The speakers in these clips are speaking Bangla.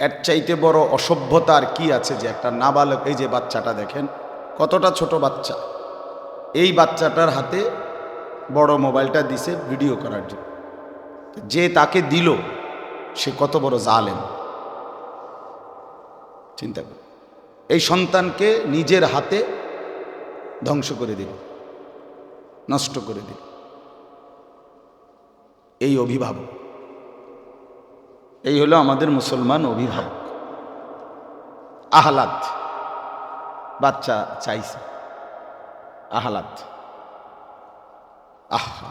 এর চাইতে বড় অসভ্যতা আর কি আছে যে একটা নাবালক, এই যে বাচ্চাটা দেখেন, কতটা ছোট বাচ্চা। এই বাচ্চাটার হাতে বড় মোবাইলটা দিছে ভিডিও করার জন্য। যে তাকে দিল, সে কত বড় জালেম। চিন্তা কর এই সন্তানকে নিজের হাতে ধ্বংস করে দিল, নষ্ট করে দিল। এই অভিভাবক এই হলো আমাদের মুসলমান অভিভাবক। আহলাদ। বাচ্চা চাইছে। আহলাদ। আহা।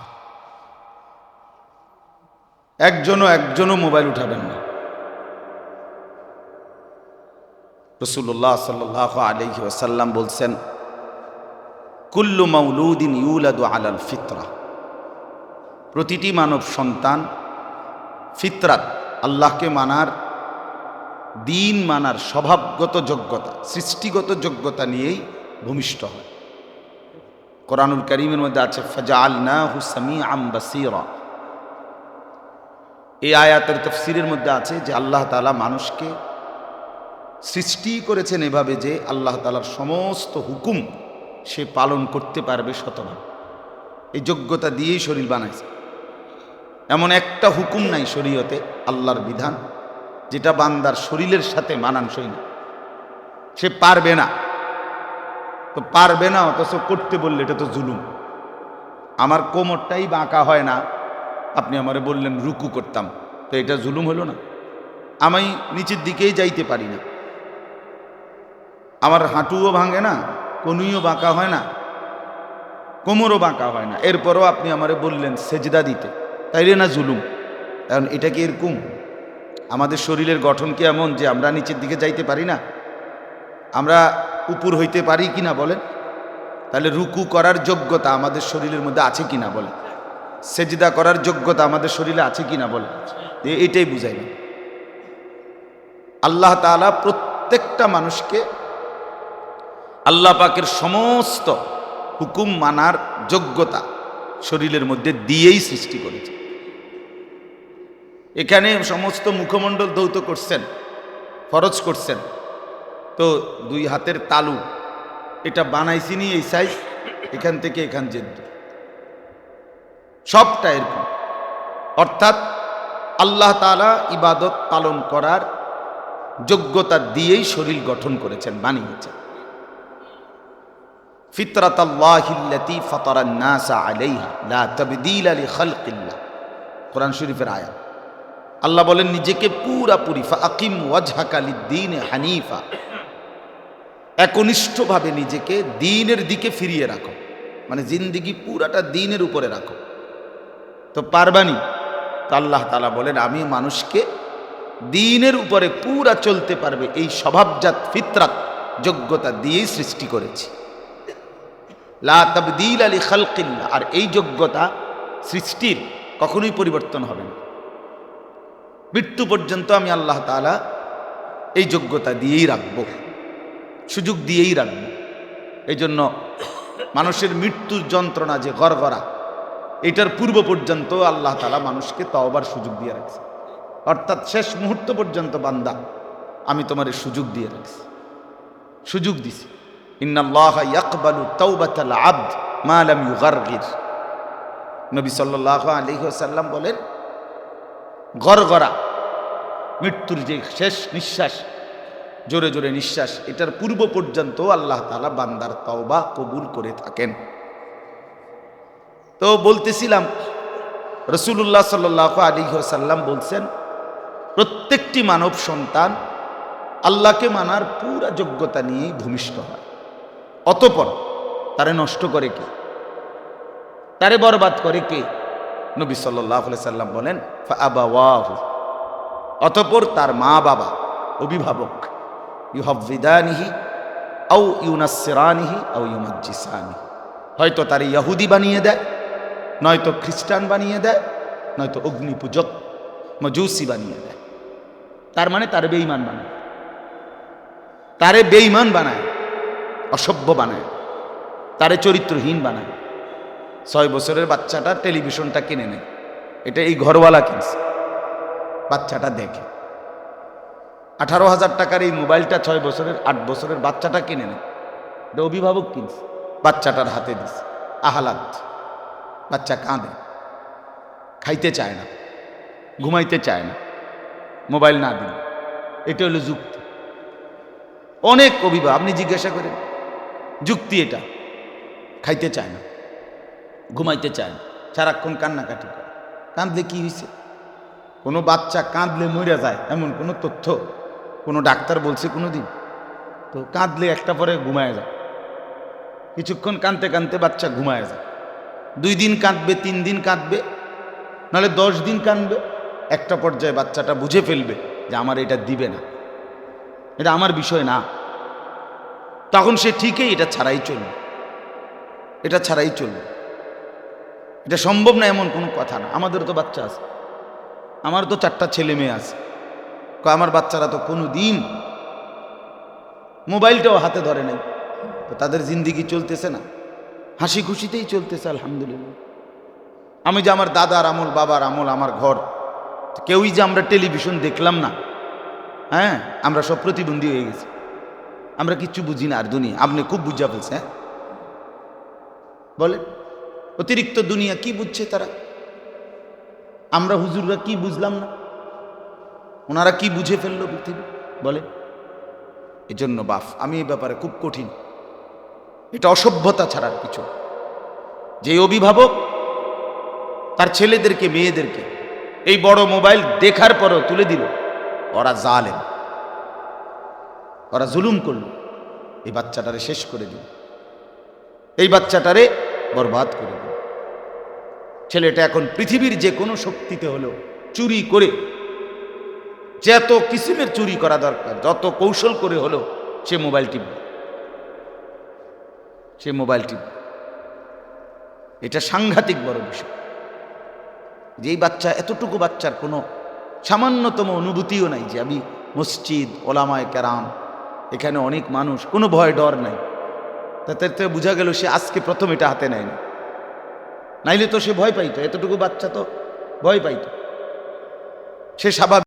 একজনও একজনও মোবাইল উঠাবেন না। রসুল্লাহ সাল্লাহ আলহি ওসাল্লাম বলছেন, কুল্লু মাউলুদিন ইউলাদু আলাল ফিতরা। প্রতিটি মানব সন্তান ফিতরাত আল্লাহকে মানার, দিন মানার স্বভাবগত যোগ্যতা, সৃষ্টিগত যোগ্যতা নিয়েই ভূমিষ্ঠ হয়। কোরআনুল করিমের মধ্যে আছে ফজা আলনা হুসামি আম্বাসিরা এই আয়াতের তফসিরের মধ্যে আছে যে আল্লাহ তালা মানুষকে সৃষ্টি করেছেন এভাবে যে আল্লাহ তালার সমস্ত হুকুম সে পালন করতে পারবে শতভাগ। এই যোগ্যতা দিয়েই শরীর বানাইছে। এমন একটা হুকুম নাই শরীয়তে, আল্লাহর বিধান, যেটা বান্দার শরীরের সাথে মানানসই না। সে পারবে না। তো পারবে না, অথচ করতে বললে এটা তো জুলুম। আমার কোমরটাই বাঁকা হয় না। আপনি আমারে বললেন, রুকু করতাম। তো এটা জুলুম হলো না। আমি নিচের দিকেই যাইতে পারি না। আমার হাঁটুও ভাঙে না, কনুইও বাঁকা হয় না, কোমরও বাঁকা হয় না। এরপরও আপনি আমারে বললেন, সেজদা দিতে। তাইলে না জুলুম। কারণ এটা কি এরকম? আমাদের শরীরের গঠন কি এমন যে আমরা নিচের দিকে যাইতে পারি না? আমরা উপর হইতে পারি কি না বলেন? তাহলে রুকু করার যোগ্যতা আমাদের শরীরের মধ্যে আছে কি না বলেন? সেজদা করার যোগ্যতা আমাদের শরীরে আছে কি না বলেন? এ- এটাই বুঝাই না আল্লাহ তাআলা প্রত্যেকটা মানুষকে আল্লাহ পাকের সমস্ত হুকুম মানার যোগ্যতা শরীরের মধ্যে দিয়েই সৃষ্টি করেছে এখানে সমস্ত মুখমণ্ডল ধৌত করছেন, ফরজ করছেন। তো দুই হাতের তালু, এটা বানাইছিনি এই সাইজ এখান থেকে এখান যে সবটা এরকম। অর্থাৎ আল্লাহ তালা ইবাদত পালন করার যোগ্যতা দিয়েই শরীর গঠন করেছেন, বানিয়েছেন। ফিতরাত আল্লাহিল্লাতি ফাতারান নাসা আলাইহা, লা তাবদীলা লিখালকিল্লাহ কোরআন শরীফের আয়াত। আল্লাহ বলেন, নিজেকে পুরাপুরি ফাকিম ওয়াজহাকা লিদ্দিন হানিফা। একনিষ্ঠভাবে নিজেকে দিনের দিকে ফিরিয়ে রাখো। মানে জিন্দিগি পুরাটা দিনের উপরে রাখো। তো পারবানি? তো আল্লাহ তালা বলেন, আমি মানুষকে দিনের উপরে পুরা চলতে পারবে, এই স্বভাবজাত ফিতরাত, যোগ্যতা দিয়েই সৃষ্টি করেছি। লা তাবদিল আলী খালকিল্লা আর এই যোগ্যতা সৃষ্টির কখনোই পরিবর্তন হবে না। মৃত্যু পর্যন্ত আমি আল্লাহ তাআলা এই যোগ্যতা দিয়েই রাখব, সুযোগ দিয়েই রাখব। এই জন্য মানুষের মৃত্যুর যন্ত্রণা যে গড়গড়া, এটার পূর্ব পর্যন্ত আল্লাহ তালা মানুষকে তওবার সুযোগ দিয়ে রাখছে। অর্থাৎ শেষ মুহূর্ত পর্যন্ত বান্দা, আমি তোমার সুযোগ দিয়ে রাখছি। সুযোগ দিছি। ইন্নাল্লাহ ইয়াকবালু তাওবাতাল আবদ মা লাম ইউগারগির। নবী সাল্লাল্লাহু আলাইহি ওয়াসাল্লাম বলেন গড়গড়া। মৃত্যুর যে শেষ নিঃশ্বাস, জোরে জোরে নিঃশ্বাস, এটার পূর্ব পর্যন্ত আল্লাহ তাআলা বান্দার তওবা কবুল করে থাকেন। তো বলতেছিলাম রসুল্লাহ সাল্লাহ আলী সাল্লাম বলছেন, প্রত্যেকটি মানব সন্তান আল্লাহকে মানার পুরা যোগ্যতা নিয়েই ভূমিষ্ঠ হয়। অতপর তারে নষ্ট করে কে? তারে বরবাদ করে কে? নবী সাল্লাহ সাল্লাম বলেন আবাওয়াহু অতপর তার মা বাবা, অভিভাবক ইউহবিদানিহি আউ ইউনাসিরানিহি আউ ইউমাজ্জিসানিহি। হয়তো তার ইয়াহুদি বানিয়ে দেয়, নয়তো খ্রিস্টান বানিয়ে দেয়, নয়তো অগ্নিপূজক মজুসি বানিয়ে দেয়। তার মানে তার বেঈমান বানায়। তারে বেঈমান বানায়, অসভ্য বানায়। তারে চরিত্রহীন বানায়। ছয় বছরের বাচ্চাটা টেলিভিশনটা কিনে নেয়। এটা এই ঘরওয়ালা কিনছে। বাচ্চাটা দেখে। আঠারো হাজার টাকার এই মোবাইলটা ছয় বছরের, আট বছরের বাচ্চাটা কিনে নেয়। এটা অভিভাবক কিনছে। বাচ্চাটার হাতে দিস আহ্লাদ বাচ্চা কাঁদে। খাইতে চায় না। ঘুমাইতে চায় না। মোবাইল না দিন এটা হলো যুক্তি। অনেক অভিভাবক, আপনি জিজ্ঞাসা করেন, যুক্তি এটা। খাইতে চায় না। ঘুমাইতে চায় সারাক্ষণ কান্নাকাটি করে। কাঁদলে কি হয়েছে কোনো বাচ্চা কাঁদলে মরে যায়, এমন কোনো তথ্য? কোনো ডাক্তার বলছে কোনো দিন তো কাঁদলে একটা পরে ঘুমায় যায়। কিছুক্ষণ কাঁদতে কাঁদতে বাচ্চা ঘুমায় যায়। দুই দিন কাঁদবে, তিন দিন কাঁদবে, নাহলে দশ দিন কাঁদবে। একটা পর্যায়ে বাচ্চাটা বুঝে ফেলবে যে আমার এটা দিবে না। এটা আমার বিষয় না। তখন সে ঠিকই এটা ছাড়াই চলবে। এটা ছাড়াই চলবে। এটা সম্ভব না এমন কোনো কথা না। আমাদেরও তো বাচ্চা আছে। আমার তো চারটা ছেলে মেয়ে আছে। আমার বাচ্চারা তো কোনো দিন মোবাইলটাও হাতে ধরে নাই। তো তাদের জিন্দিগি চলতেছে না। হাসি খুশিতেই চলতেছে, আলহামদুলিল্লাহ। আমি যে আমার দাদার আমল, বাবার আমল, আমার ঘর, কেউই যে আমরা টেলিভিশন দেখলাম না। হ্যাঁ আমরা সব প্রতিবন্ধী হয়ে গেছি। আমরা কিচ্ছু বুঝি না আর দুনিয়া। আপনি খুব বুঝা ফেলছে হ্যাঁ? বলে অতিরিক্ত দুনিয়া কি বুঝছে তারা? আমরা হুজুররা কি বুঝলাম না? ওনারা কি বুঝে ফেলল পৃথিবী? বলে, এজন্য বাফ, আমি এই ব্যাপারে খুব কঠিন। এটা অসভ্যতা ছাড়ার কিছু যে অভিভাবক তার ছেলেদেরকে, মেয়েদেরকে এই বড় মোবাইল দেখার পরও তুলে দিল, ওরা জালেম। ওরা জুলুম করল। এই বাচ্চাটারে শেষ করে দিল। এই বাচ্চাটারে বরবাদ করে দিল। ছেলেটা এখন পৃথিবীর যে কোনো শক্তিতে হলো চুরি করে, যত কিসিমের চুরি করা দরকার, যত কৌশল করে হলো সে মোবাইল টিপবে। সে মোবাইল টিপবে। এটা সাংঘাতিক বড় বিষয়। যেই বাচ্চা, এতটুকু বাচ্চার কোনো সামান্যতম অনুভূতিও নাই যে আমি মসজিদ, ওলামায় ক্যারাম এখানে অনেক মানুষ, কোনো ভয় ডর নাই। তাতে বোঝা গেল সে আজকে প্রথম এটা হাতে নেয়নি। নাইলে তো সে ভয় পাইতো এতটুকু বাচ্চা তো ভয় পাইতো। সে স্বাভাবিক